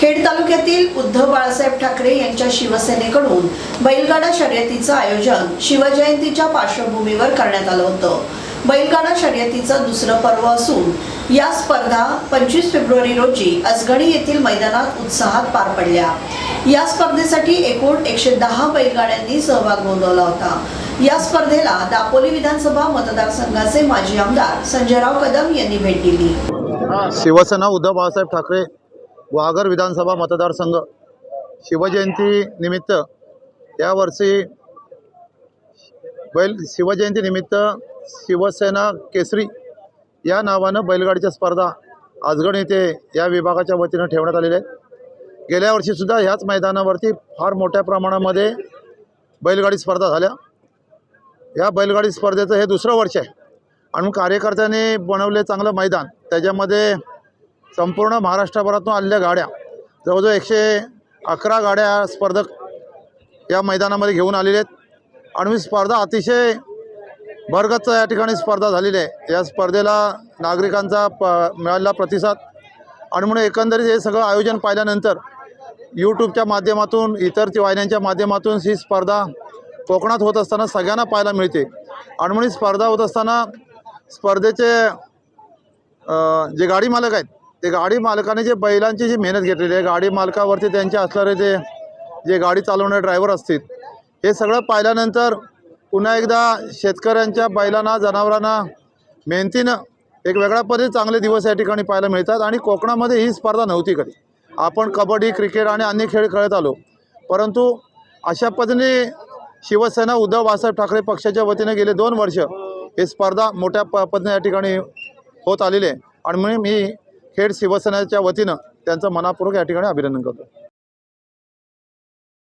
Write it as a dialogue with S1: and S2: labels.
S1: खेड तालुक्यातील उद्धव बाळासाहेब ठाकरे यांच्या शिवसेनेकडून बैलगाडा शर्यतीचं आयोजन शिवजयंतीच्या पार्श्वभूमीवर करण्यात आलं होतं. बैलगाडा शर्यतीचं दुसरं पर्व असून या स्पर्धा पंचवीस फेब्रुवारी रोजी अजगणी येथील मैदानात उत्साहात पार पडल्या. या स्पर्धेसाठी एकूण एकशे दहा बैलगाड्यांनी सहभाग नोंदवला होता. या स्पर्धेला दापोली विधानसभा मतदारसंघाचे माजी आमदार संजयराव कदम यांनी भेट दिली.
S2: शिवसेना उद्धव बाळासाहेब ठाकरे वाघर विधानसभा मतदारसंघ शिवजयंतीनिमित्त यावर्षी बैल शिवजयंतीनिमित्त शिवसेना केसरी या नावानं बैलगाडीच्या स्पर्धा आजगड येथे या विभागाच्या वतीनं ठेवण्यात आलेल्या आहेत. गेल्या वर्षीसुद्धा ह्याच मैदानावरती फार मोठ्या प्रमाणामध्ये बैलगाडी स्पर्धा झाल्या. या बैलगाडी स्पर्धेचं हे दुसरं वर्ष आहे. आणि कार्यकर्त्यांनी बनवले चांगलं मैदान. त्याच्यामध्ये संपूर्ण महाराष्ट्रभरातून आलेल्या गाड्या जवळजवळ एकशे अकरा गाड्या स्पर्धक या मैदानामध्ये घेऊन आलेले आहेत. आणि ही स्पर्धा अतिशय भरगच्च या ठिकाणी स्पर्धा झालेली आहे. या स्पर्धेला नागरिकांचा प मिळालेला प्रतिसाद. आणि म्हणून एकंदरीत हे सगळं आयोजन पाहिल्यानंतर यूट्यूबच्या माध्यमातून इतर वाहिन्यांच्या माध्यमातून ही स्पर्धा कोकणात होत असताना सगळ्यांना पाहायला मिळते. आणि म्हणून स्पर्धा होत असताना स्पर्धेचे जे गाडी मालक आहेत ते गाडी मालकाने जे बैलांची जी मेहनत घेतलेली आहे गाडी मालकावरती त्यांचे असणारे ते जे गाडी चालवणारे ड्रायव्हर असतील हे सगळं पाहिल्यानंतर पुन्हा एकदा शेतकऱ्यांच्या बैलांना जनावरांना मेहनतीनं एक वेगळ्या पद्धती चांगले दिवस या ठिकाणी पाहायला मिळतात आणि कोकणामध्ये ही स्पर्धा नव्हती कधी. आपण कबड्डी क्रिकेट आणि अन्य खेळ खेळत आलो. परंतु अशा पद्धतीने शिवसेना उद्धव बाळासाहेब ठाकरे पक्षाच्या वतीने गेले दोन वर्ष हे स्पर्धा मोठ्या प पद्धतीने या ठिकाणी होत आलेली आहे. आणि म्हणून मी खेड शिवसेनेच्या वतीनं त्यांचं मनापूर्वक या ठिकाणी अभिनंदन करतो.